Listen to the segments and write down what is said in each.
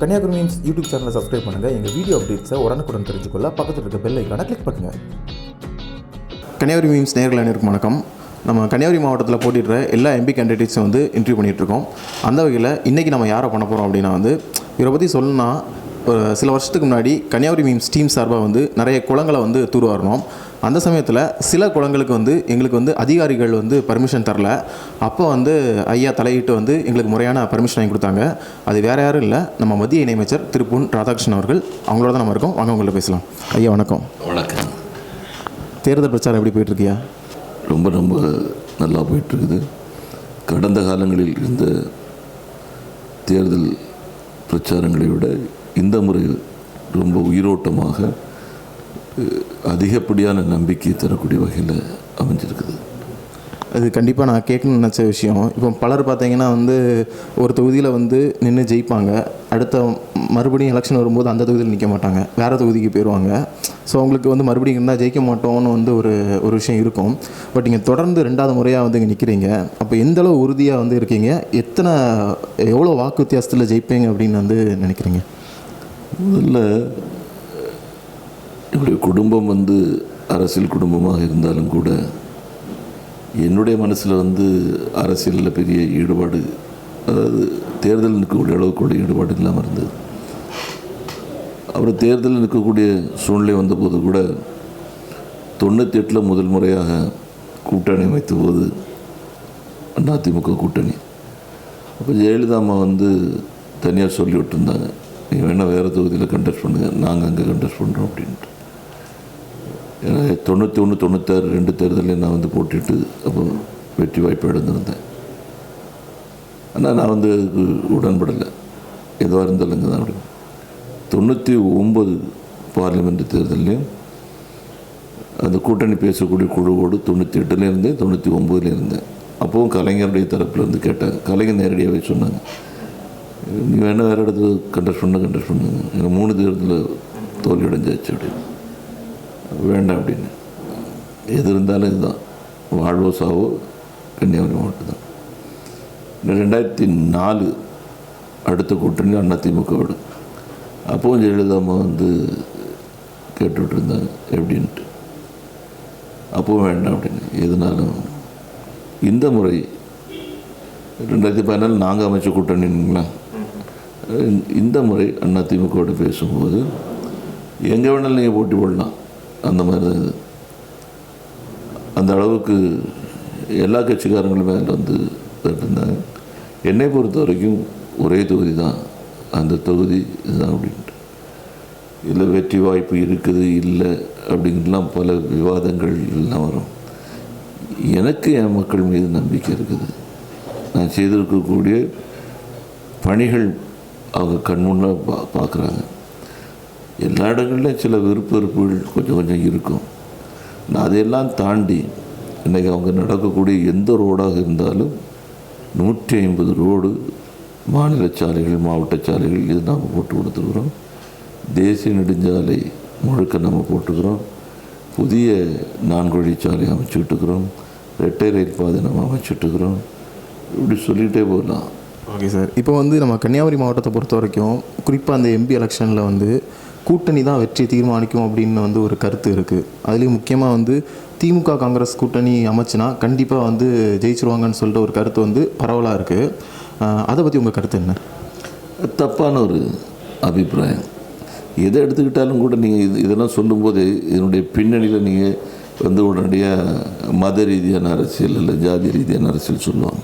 Kanyakumari means YouTube சேனலை subscribe பண்ணுங்கள் எங்கள் வீடியோ அப்டேட்ஸை உடனுக்குடன் தெரிஞ்சுக்கொள்ள பக்கத்தில் இருக்க பெல் ஐக்கான கிளிக் பண்ணுங்கள் கன்னியாகுமரி மீம்ஸ் நேர்களை அனைவருக்கும் வணக்கம். நம்ம கன்னியாகுமரி மாவட்டத்தில் போட்டிடுற எல்லா எம்பி கேண்டிடேட்ஸும் வந்து இன்டர்வியூ பண்ணிகிட்ருக்கோம் அந்த வகையில் இன்றைக்கி நம்ம யாரை பண்ண போகிறோம் அப்படின்னா வந்து இவரை பற்றி சொல்லணும்னா ஒரு சில வருஷத்துக்கு முன்னாடி கன்னியாகுமரி மீம்ஸ் டீம் சார்பாக வந்து நிறைய குளங்களை வந்து தூர்வாரணும் அந்த சமயத்தில் சில குளங்களுக்கு வந்து எங்களுக்கு வந்து அதிகாரிகள் வந்து பர்மிஷன் தரல. அப்போ வந்து ஐயா தலையிட்டு வந்து எங்களுக்கு முறையான பர்மிஷன் வாங்கி கொடுத்தாங்க. அது வேறு யாரும் இல்லை. நம்ம மத்திய இணையமைச்சர் திரு பொன் ராதாகிருஷ்ணன் அவர்கள். அவங்களோட தான் நம்ம இருக்கோம். வாங்க உங்களை பேசலாம். ஐயா வணக்கம். வணக்கம். தேர்தல் பிரச்சாரம் எப்படி போயிட்டுருக்கியா ரொம்ப ரொம்ப நல்லா போயிட்டுருக்குது கடந்த காலங்களில் இருந்த தேர்தல் பிரச்சாரங்களை விட இந்த முறை ரொம்ப உயிரோட்டமாக அதிகப்படியான நம்பிக்கை தரக்கூடிய வகையில் அமைஞ்சிருக்குது. அது கண்டிப்பாக நான் கேட்கணும்னு நினச்ச விஷயம். இப்போ பலர் பார்த்தீங்கன்னா வந்து ஒரு தொகுதியில் வந்து நின்று ஜெயிப்பாங்க. அடுத்த மறுபடியும் எலெக்ஷன் வரும்போது அந்த தொகுதியில் நிற்க மாட்டாங்க. வேறு தொகுதிக்கு போயிடுவாங்க ஸோ அவங்களுக்கு வந்து மறுபடியும் இருந்தால் ஜெயிக்க மாட்டோம்னு வந்து ஒரு ஒரு விஷயம் இருக்கும். பட் நீங்கள் தொடர்ந்து ரெண்டாவது முறையாக வந்து இங்கே நிற்கிறீங்க அப்போ எந்த அளவு உறுதியாக வந்து இருக்கீங்க? எத்தனை எவ்வளோ வாக்கு வித்தியாசத்தில் ஜெயிப்பீங்க அப்படின்னு வந்து நினைக்கிறீங்க? முதல்ல என்னுடைய குடும்பம் வந்து அரசியல் குடும்பமாக இருந்தாலும் கூட என்னுடைய மனசில் வந்து அரசியலில் பெரிய ஈடுபாடு அதாவது தேர்தல் நிற்கக்கூடிய அளவுக்கு கூட ஈடுபாடு இல்லாமல் இருந்தது. அப்புறம் தேர்தல் நிற்கக்கூடிய சூழ்நிலை வந்தபோது கூட தொண்ணூற்றி எட்டில் முதல் முறையாக கூட்டணி அமைத்த போது அதிமுக கூட்டணி. அப்போ ஜெயலலிதா அம்மா வந்து தனியார் சொல்லி விட்டுருந்தாங்க நீங்கள் வேணால் வேறு தொகுதியில் கண்டெஸ்ட் பண்ணுங்கள் நாங்கள் அங்கே கண்டெஸ்ட் பண்ணுறோம் அப்படின்ட்டு. தொண்ணூற்றி ஒன்று தொண்ணூத்தாறு ரெண்டு தேர்தலில் நான் வந்து போட்டிட்டு அப்போ வெற்றி வாய்ப்பு இழந்திருந்தேன். ஆனால் நான் வந்து அதுக்கு உடன்படலை. எதுவாக இருந்தாலும் இங்கே தான் அப்படி தொண்ணூற்றி ஒம்பது பார்லிமெண்ட் தேர்தல்லையும் அந்த கூட்டணி பேசக்கூடிய குழுவோடு தொண்ணூற்றி எட்டுலேயும் இருந்தேன் தொண்ணூற்றி ஒம்பதுலேயும் இருந்தேன். அப்போவும் கலைஞருடைய தரப்பில் இருந்து கேட்டாங்க. கலைஞர் நேரடியாகவே சொன்னாங்க. நீ வேணால் வேறு இடத்துல கண்டெஸ்ட் பண்ண கண்டெஸ்ட் பண்ணுங்க எனக்கு மூணு தேர்தலில் தோல்வி அடைஞ்சாச்சு அப்படின்னு. வேண்டாம் அப்படின்னு. எது இருந்தாலும் இதுதான். வாழ்வோ சாவோ கன்னியாகுமரி மாவட்டம் தான் ரெண்டாயிரத்தி நாலு அடுத்த கூட்டணி அதிமுகவோட அப்போவும் ஜெயலலிதா அம்மா வந்து கேட்டுட்ருந்தாங்க எப்படின்ட்டு. அப்போவும் வேண்டாம் அப்படின்னு. எதுனாலும் இந்த முறை ரெண்டாயிரத்தி பதினாலு நாங்கள் அமைச்ச கூட்டணிங்களா? இந்த முறை அதிமுகவோட பேசும்போது எங்கே வேணாலும் நீங்கள் போட்டி போடலாம். அந்த மாதிரி தான் இது அந்த அளவுக்கு எல்லா கட்சிக்காரங்களுமே அதில் வந்து இருந்தாங்க என்னை பொறுத்த வரைக்கும் ஒரே தொகுதி தான். அந்த தொகுதி இதுதான் அப்படின்ட்டு. இல்லை வெற்றி வாய்ப்பு இருக்குது இல்லை அப்படிங்கலாம் பல விவாதங்கள் எல்லாம் வரும். எனக்கு என் மக்கள் மீது நம்பிக்கை இருக்குது. நான் செய்திருக்கக்கூடிய பணிகள் அவங்க கண்முன்னே பா பார்க்குறாங்க. எல்லா இடங்கள்லையும் சில விருப்ப வெறுப்புகள் கொஞ்சம் கொஞ்சம் இருக்கும். நான் அதையெல்லாம் தாண்டி இன்றைக்கி அவங்க நடக்கக்கூடிய எந்த ரோடாக இருந்தாலும் நூற்றி ஐம்பது ரோடு மாநில சாலைகள் மாவட்ட சாலைகள் இது நாம் போட்டு கொடுத்துருக்குறோம். தேசிய நெடுஞ்சாலை முழுக்க நம்ம போட்டுக்கிறோம் புதிய நான்கு வழிச்சாலை அமைச்சுக்கிட்டு ரெட்டை ரயில் பாதை நம்ம அமைச்சிட்ருக்கிறோம் இப்படி சொல்லிகிட்டே போகலாம். Okay sir. இப்போ வந்து நம்ம கன்னியாகுமரி மாவட்டத்தை பொறுத்த வரைக்கும் குறிப்பாக அந்த எம்பி எலெக்ஷனில் வந்து கூட்டணி தான் வெற்றி தீர்மானிக்கும் அப்படின்னு வந்து ஒரு கருத்து இருக்குது அதுலேயும் முக்கியமாக வந்து திமுக காங்கிரஸ் கூட்டணி அமைச்சுனா கண்டிப்பாக வந்து ஜெயிச்சிருவாங்கன்னு சொல்லிட்டு ஒரு கருத்து வந்து பரவலாக இருக்குது அதை பற்றி உங்கள் கருத்து என்ன? தப்பான ஒரு அபிப்பிராயம். எதை எடுத்துக்கிட்டாலும் கூட நீங்கள் இது இதெல்லாம் சொல்லும்போது இதனுடைய பின்னணியில் நீங்கள் வந்து உடனடியாக மத ரீதியான அரசியல் இல்லை ஜாதி ரீதியான அரசியல் சொல்லுவாங்க.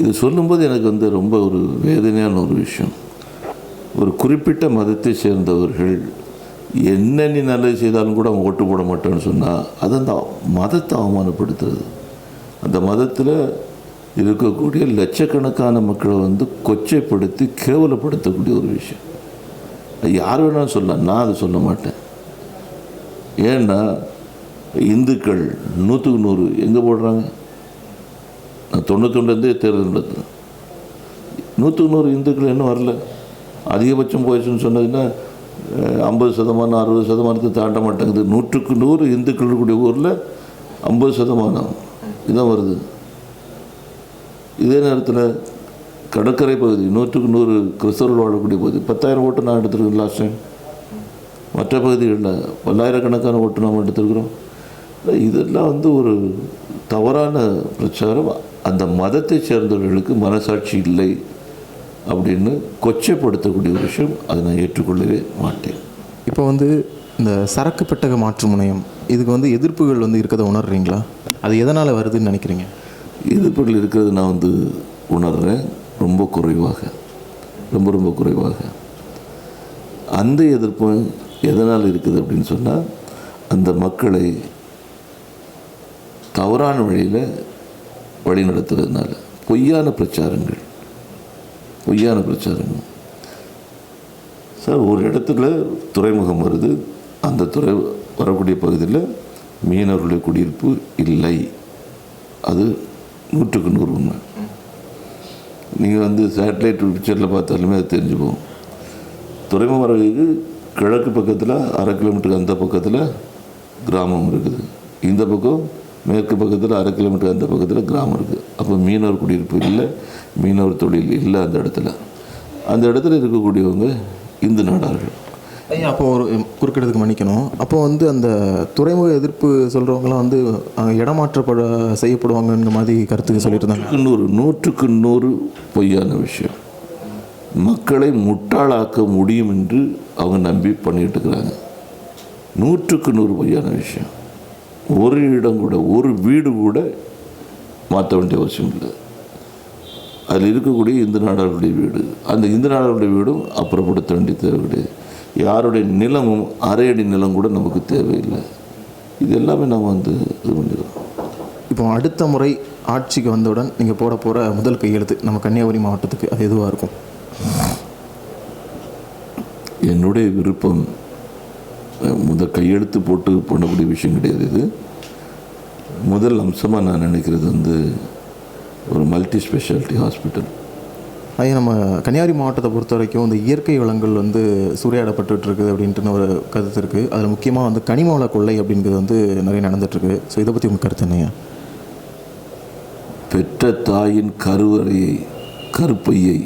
இது சொல்லும்போது எனக்கு வந்து ரொம்ப ஒரு வேதனையான ஒரு விஷயம். ஒரு குறிப்பிட்ட மதத்தை சேர்ந்தவர்கள் என்ன நீ நல்லது செய்தாலும் கூட அவங்க ஓட்டு போட மாட்டேன்னு சொன்னால் அது அந்த மதத்தை அவமானப்படுத்துறது. அந்த மதத்தில் இருக்கக்கூடிய லட்சக்கணக்கான மக்களை வந்து கொச்சைப்படுத்தி கேவலப்படுத்தக்கூடிய ஒரு விஷயம். யார் வேணாலும் சொல்லலாம் நான் அதை சொல்ல மாட்டேன். ஏன்னா இந்துக்கள் நூற்றுக்கு நூறு எங்கே போடுறாங்க? நான் தொண்ணூத்தொண்டுலேருந்தே தேர்தல் நடத்துகிறேன் நூற்றுக்கு நூறு இந்துக்கள் இன்னும் வரல. அதிகபட்சம் போயிடுச்சுன்னு சொன்னதுன்னா ஐம்பது சதமானம் அறுபது சதமானத்தை தாண்ட மாட்டேங்குது. நூற்றுக்கு நூறு இந்துக்கள் இருக்கக்கூடிய ஊரில் ஐம்பது சதமானம். இதான் வருது. இதே நேரத்தில் கடற்கரை பகுதி நூற்றுக்கு நூறு கிறிஸ்தவர்கள் வாழக்கூடிய பகுதி. பத்தாயிரம் ஓட்டு நான் எடுத்துருக்கேன் லாஸ்ட் டைம் மற்ற பகுதிகளில் பல்லாயிரக்கணக்கான ஓட்டு நாம் எடுத்திருக்கிறோம். இதெல்லாம் வந்து ஒரு தவறான பிரச்சாரம். அந்த மதத்தை சேர்ந்தவர்களுக்கு மனசாட்சி இல்லை. அப்படின்னு கொச்சைப்படுத்தக்கூடிய ஒரு விஷயம் அதை நான் ஏற்றுக்கொள்ளவே மாட்டேன். இப்போ வந்து இந்த சரக்கு பெட்டக மாற்று முனையம் இதுக்கு வந்து எதிர்ப்புகள் வந்து இருக்கிறத உணர்றீங்களா? அது எதனால் வருதுன்னு நினைக்கிறீங்க? எதிர்ப்புகள் இருக்கிறது நான் வந்து உணர்கிறேன் ரொம்ப குறைவாக. ரொம்ப ரொம்ப குறைவாக. அந்த எதிர்ப்பு எதனால் இருக்குது அப்படின்னு சொன்னால் அந்த மக்களை தவறான வழியில் வழி நடத்துறதுனால பொய்யான பிரச்சாரங்கள் பொய்யான பிரச்சாரங்கள். சார் ஒரு இடத்துல துறைமுகம் வருது. அந்த துறை வரக்கூடிய பகுதியில் மீனவர்களுடைய குடியிருப்பு இல்லை. அது நூற்றுக்கு நூறு உண்மை. நீங்கள் வந்து சேட்டலைட் பிக்சரில் பார்த்தாலுமே அது தெரிஞ்சு போகும் துறைமுகம் வரவுக்கு கிழக்கு பக்கத்தில் அரை கிலோமீட்டருக்கு அந்த பக்கத்தில் கிராமம் இருக்குது. இந்த பக்கம் மேற்கு பக்கத்தில் அரை கிலோமீட்டர் அந்த பக்கத்தில் கிராமம் இருக்குது அப்போ மீனவர் குடியிருப்பு இல்லை மீனவர் தொழில் இல்லை அந்த இடத்துல. அந்த இடத்துல இருக்கக்கூடியவங்க இந்து நாடார்கள். ஐயா அப்போ ஒரு குறுக்கிடத்துக்கு மன்னிக்கணும். அப்போ வந்து அந்த துறைமுக எதிர்ப்பு சொல்கிறவங்களாம் வந்து இடமாற்றப்பட செய்யப்படுவாங்கன்ற மாதிரி கருத்துக்கு சொல்லிட்டு இருந்தாங்க நூறு நூற்றுக்கு நூறு பொய்யான விஷயம். மக்களை முட்டாளாக்க முடியும் என்று அவங்க நம்பி பண்ணிட்டு இருக்கிறாங்க. நூற்றுக்கு நூறு பொய்யான விஷயம். ஒரு இடம் கூட ஒரு வீடு கூட மாற்ற வேண்டிய அவசியம் இல்லை. அதில் இருக்கக்கூடிய இந்து நாடாளுடைய வீடு. அந்த இந்து நாடாளுடைய வீடும் அப்புறப்படுத்த வேண்டிய தேவை கிடையாது. யாருடைய நிலமும் அரை அடி நிலம் கூட நமக்கு தேவையில்லை. இது எல்லாமே நாம் வந்து இது பண்ணிடுறோம். இப்போ அடுத்த முறை ஆட்சிக்கு வந்தவுடன் நீங்கள் போட போகிற முதல் கையெழுத்து நம்ம கன்னியாகுமரி மாவட்டத்துக்கு அது எதுவாக இருக்கும்? என்னுடைய விருப்பம் அஹ், முத கையெழுத்து போட்டு பண்ணக்கூடிய விஷயம் கிடையாது இது. முதல் அம்சமாக நான் நினைக்கிறது வந்து ஒரு மல்டி ஸ்பெஷாலிட்டி ஹாஸ்பிட்டல். ஐயா நம்ம கன்னியாகுமரி மாவட்டத்தை பொறுத்த வரைக்கும் இந்த இயற்கை வளங்கள் வந்து சூறையாடப்பட்டுட்டு இருக்குது அப்படின்ட்டு ஒரு கருத்து இருக்குது அதில் முக்கியமாக வந்து கனிம வள கொள்ளை அப்படிங்கிறது வந்து நிறைய நடந்துட்டுருக்கு ஸோ இதை பற்றி உங்கள் கருத்து என்னையா பெற்ற தாயின் கருவறையை கருப்பையை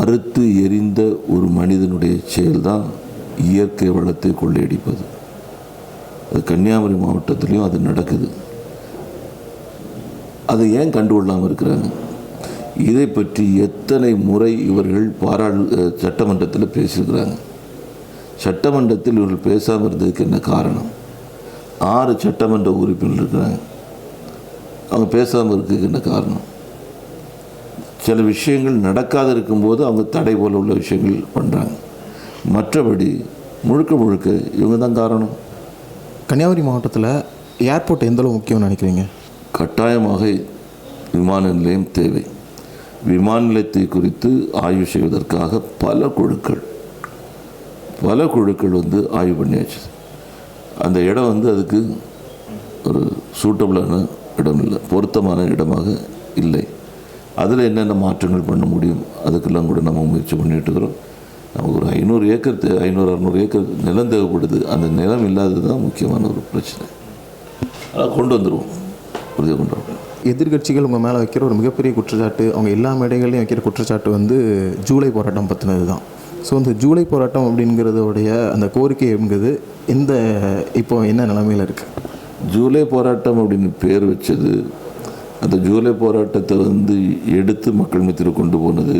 அறுத்து எரிந்த ஒரு மனிதனுடைய செயல்தான் இயற்கை வளத்தை கொள்ளையடிப்பது. அது கன்னியாகுமரி மாவட்டத்துலேயும் அது நடக்குது. அதை ஏன் கண்டுகொள்ளாமல் இருக்கிறாங்க? இதை பற்றி எத்தனை முறை இவர்கள் பாராளு சட்டமன்றத்தில் பேசியிருக்கிறாங்க. சட்டமன்றத்தில் இவர்கள் பேசாமல் இருந்ததுக்கு என்ன காரணம்? ஆறு சட்டமன்ற உறுப்பினர் இருக்கிறாங்க. அவங்க பேசாமல் இருக்கிறதுக்கு என்ன காரணம்? சில விஷயங்கள் நடக்காத இருக்கும்போது அவங்க தடை போல உள்ள விஷயங்கள் பண்ணுறாங்க மற்றபடி முழுக்க முழுக்க இவங்க தான் காரணம். கன்னியாகுமரி மாவட்டத்தில் ஏர்போர்ட் எந்தளவு முக்கியம்னு நினைக்கிறீங்க? கட்டாயமாக விமான நிலையம் தேவை. விமான நிலையத்தை குறித்து ஆய்வு செய்வதற்காக பல குழுக்கள் பல குழுக்கள் வந்து ஆய்வு பண்ணியாச்சு. அந்த இடம் வந்து அதுக்கு ஒரு சூட்டபிளான இடம் இல்லை பொருத்தமான இடமாக இல்லை. அதில் என்னென்ன மாற்றங்கள் பண்ண முடியும் அதுக்கெல்லாம் கூட நம்ம முயற்சி பண்ணிட்டு இருக்கிறோம். நமக்கு ஒரு ஐநூறு ஏக்கர் ஐநூறு அறநூறு ஏக்கர் நிலம் தேவைப்படுது. அந்த நிலம் இல்லாதது தான் முக்கியமான ஒரு பிரச்சனை. அதை கொண்டு வந்துடுவோம் உறுதியாக கொண்டு வருவோம் எதிர்க்கட்சிகள் உங்கள் மேலே வைக்கிற ஒரு மிகப்பெரிய குற்றச்சாட்டு அவங்க எல்லா மேடைகள்லையும் வைக்கிற குற்றச்சாட்டு வந்து ஜூலை போராட்டம் பற்றினது தான். ஸோ இந்த ஜூலை போராட்டம் அப்படிங்கிறதோடைய அந்த கோரிக்கை என்கிறது எந்த இப்போ என்ன நிலைமையில் இருக்குது ஜூலை போராட்டம் அப்படின்னு பேர் வச்சது அந்த ஜூலை போராட்டத்தை வந்து எடுத்து மக்கள் மத்தியில் கொண்டு போனது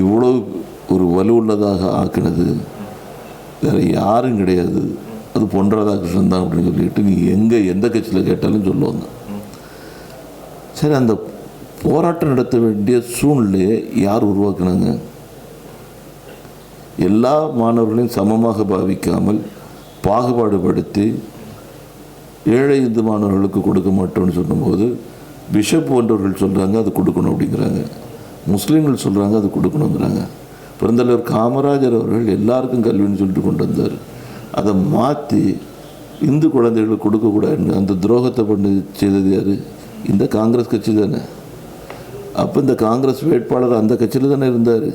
இவ்வளோ ஒரு வலுவுள்ளதாக ஆக்கினது வேறு யாரும் கிடையாது. அது பொன் ராதாகிருஷ்ணன் தான் அப்படின்னு சொல்லிட்டு நீ எங்கே எந்த கட்சியில் கேட்டாலும் சொல்லுவாங்க. சரி அந்த போராட்டம் நடத்த வேண்டிய சூழ்நிலையை யார் உருவாக்குனாங்க? எல்லா மாணவர்களையும் சமமாக பாவிக்காமல் பாகுபாடுபடுத்தி ஏழை இந்து மாணவர்களுக்கு கொடுக்க மாட்டோம்னு சொல்லும்போது பிஷப் போன்றவர்கள் சொல்கிறாங்க அது கொடுக்கணும் அப்படிங்கிறாங்க. முஸ்லீம்கள் சொல்கிறாங்க அது கொடுக்கணுங்கிறாங்க பெருந்தலைவர் காமராஜர் அவர்கள் எல்லாருக்கும் கல்வின்னு சொல்லிட்டு கொண்டு வந்தார். அதை மாற்றி இந்து குழந்தைகளுக்கு கொடுக்கக்கூடாதுன்னு அந்த துரோகத்தை பண்ணி செய்தது யார்? இந்த காங்கிரஸ் கட்சி தானே. அப்போ இந்த காங்கிரஸ் வேட்பாளர் அந்த கட்சியில் தானே இருந்தார்.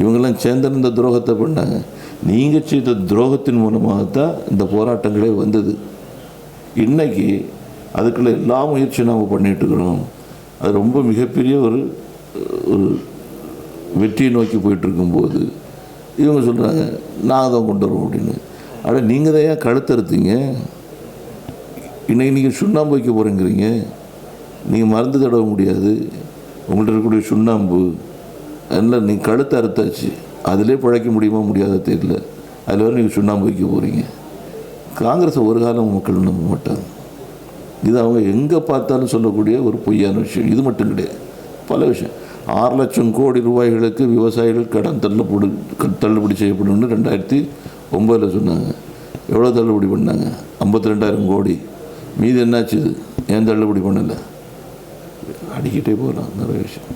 இவங்கெல்லாம் சேர்ந்து இந்த துரோகத்தை பண்ணாங்க. நீங்கள் செய்த துரோகத்தின் மூலமாகத்தான் இந்த போராட்டங்களே வந்தது. இன்றைக்கி அதுக்குள்ளே எல்லா முயற்சியும் நாம் பண்ணிகிட்டு இருக்கிறோம். அது ரொம்ப மிகப்பெரிய ஒரு ஒரு வெற்றியை நோக்கி போயிட்டுருக்கும்போது இவங்க சொல்கிறாங்க நாங்கள் தான் கொண்டு வருவோம் அப்படின்னு. ஆனால் நீங்கள் தான் ஏன் கழுத்தறுத்தீங்க இன்னைக்கு நீங்கள் சுண்ணாம்பு வைக்க போகிறேங்கிறீங்க நீங்கள் மருந்து தடவ முடியாது. உங்கள்கிட்ட இருக்கக்கூடிய சுண்ணாம்பு அதனால் நீங்கள் கழுத்தை அறுத்தாச்சு. அதிலே பிழைக்க முடியுமா முடியாத தெரியல. அதில் வர நீங்கள் சுண்ணாம்பு வைக்க போகிறீங்க காங்கிரஸை ஒரு காலம் மக்கள் நம்ப மாட்டாங்க. இது அவங்க எங்கே பார்த்தாலும் சொல்லக்கூடிய ஒரு பொய்யான விஷயம். இது மட்டும் கிடையாது. பல விஷயம். ஆறு லட்சம் கோடி ரூபாய்களுக்கு விவசாயிகள் கடன் தள்ளுபடி தள்ளுபடி செய்யப்படும்னு ரெண்டாயிரத்தி ஒம்பதில் சொன்னாங்க. எவ்வளோ தள்ளுபடி பண்ணாங்க? ஐம்பத்தி ரெண்டாயிரம் கோடி. மீதி என்னாச்சு? இது ஏன் தள்ளுபடி பண்ணலை? அடிக்கிட்டே போகலாம் நிறைய விஷயம்.